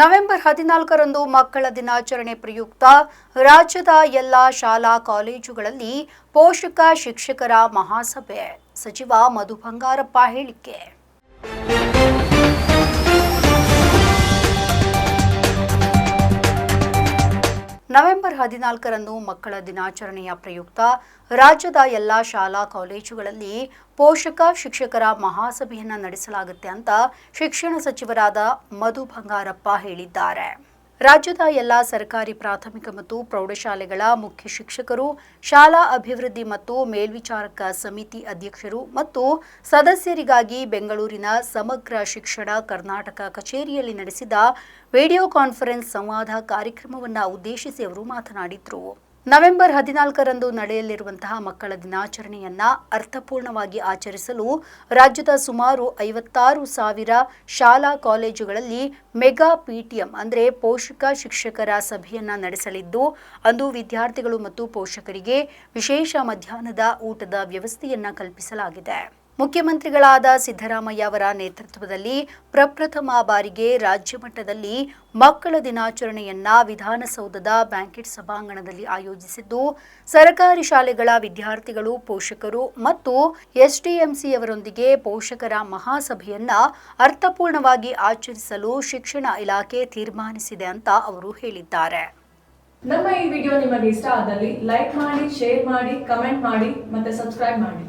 November ಹದಿನಾಲ್ಕರಂದು ಮಕ್ಕಳ ದಿನಾಚರಣೆ ಪ್ರಯುಕ್ತ ರಾಜ್ಯದ ಎಲ್ಲ ಶಾಲಾ ಕಾಲೇಜುಗಳಲ್ಲಿ ಪೋಷಕ ಶಿಕ್ಷಕರ ಮಹಾಸಭೆ. ಸಚಿವ ಮಧು ಬಂಗಾರಪ್ಪ ಹೇಳಿಕೆ. ನವೆಂಬರ್ ಹದಿನಾಲ್ಕರಂದು ಮಕ್ಕಳ ದಿನಾಚರಣೆಯ ಪ್ರಯುಕ್ತ ರಾಜ್ಯದ ಎಲ್ಲ ಶಾಲಾ ಕಾಲೇಜುಗಳಲ್ಲಿ ಪೋಷಕ ಶಿಕ್ಷಕರ ಮಹಾಸಭೆಯನ್ನು ನಡೆಸಲಾಗುತ್ತೆ ಅಂತ ಶಿಕ್ಷಣ ಸಚಿವರಾದ ಮಧು ಬಂಗಾರಪ್ಪ ಹೇಳಿದ್ದಾರೆ. ರಾಜ್ಯದ ಎಲ್ಲ ಸರ್ಕಾರಿ ಪ್ರಾಥಮಿಕ ಮತ್ತು ಪ್ರೌಢಶಾಲೆಗಳ ಮುಖ್ಯ ಶಿಕ್ಷಕರು, ಶಾಲಾ ಅಭಿವೃದ್ಧಿ ಮತ್ತು ಮೇಲ್ವಿಚಾರಕ ಸಮಿತಿ ಅಧ್ಯಕ್ಷರು ಮತ್ತು ಸದಸ್ಯರಿಗಾಗಿ ಬೆಂಗಳೂರಿನ ಸಮಗ್ರ ಶಿಕ್ಷಣ ಕರ್ನಾಟಕ ಕಚೇರಿಯಲ್ಲಿ ನಡೆಸಿದ ವಿಡಿಯೋ ಕಾನ್ಫರೆನ್ಸ್ ಸಂವಾದ ಕಾರ್ಯಕ್ರಮವನ್ನು ಉದ್ದೇಶಿಸಿ ಅವರು ಮಾತನಾಡಿದರು. ನವೆಂಬರ್ ಹದಿನಾಲ್ಕರಂದು ನಡೆಯಲಿರುವಂತಹ ಮಕ್ಕಳ ದಿನಾಚರಣೆಯನ್ನ ಅರ್ಥಪೂರ್ಣವಾಗಿ ಆಚರಿಸಲು ರಾಜ್ಯದ ಸುಮಾರು ಐವತ್ತಾರು ಸಾವಿರ ಶಾಲಾ ಕಾಲೇಜುಗಳಲ್ಲಿ ಮೆಗಾ ಪಿಟಿಎಂ ಅಂದರೆ ಪೋಷಕ ಶಿಕ್ಷಕರ ಸಭೆಯನ್ನ ನಡೆಸಲಿದ್ದು, ಅಂದು ವಿದ್ಯಾರ್ಥಿಗಳು ಮತ್ತು ಪೋಷಕರಿಗೆ ವಿಶೇಷ ಮಧ್ಯಾಹ್ನದ ಊಟದ ವ್ಯವಸ್ಥೆಯನ್ನ ಕಲ್ಪಿಸಲಾಗಿದೆ. ಮುಖ್ಯಮಂತ್ರಿಗಳಾದ ಸಿದ್ದರಾಮಯ್ಯ ಅವರ ನೇತೃತ್ವದಲ್ಲಿ ಪ್ರಪ್ರಥಮ ಬಾರಿಗೆ ರಾಜ್ಯ ಮಟ್ಟದಲ್ಲಿ ಮಕ್ಕಳ ದಿನಾಚರಣೆಯನ್ನ ವಿಧಾನಸೌಧದ ಬ್ಯಾಂಕೆಟ್ ಸಭಾಂಗಣದಲ್ಲಿ ಆಯೋಜಿಸಿದ್ದು, ಸರ್ಕಾರಿ ಶಾಲೆಗಳ ವಿದ್ಯಾರ್ಥಿಗಳು, ಪೋಷಕರು ಮತ್ತು ಎಸ್ಡಿಎಂಸಿಯವರೊಂದಿಗೆ ಪೋಷಕರ ಮಹಾಸಭೆಯನ್ನ ಅರ್ಥಪೂರ್ಣವಾಗಿ ಆಚರಿಸಲು ಶಿಕ್ಷಣ ಇಲಾಖೆ ತೀರ್ಮಾನಿಸಿದೆ ಅಂತ ಅವರು ಹೇಳಿದ್ದಾರೆ. ನಮ್ಮ ಈ ವಿಡಿಯೋ ನಿಮಗೆ ಇಷ್ಟ ಆದಲ್ಲಿ ಲೈಕ್ ಮಾಡಿ, ಶೇರ್ ಮಾಡಿ, ಕಮೆಂಟ್ ಮಾಡಿ ಮತ್ತೆ ಸಬ್ಸ್ಕ್ರೈಬ್ ಮಾಡಿ.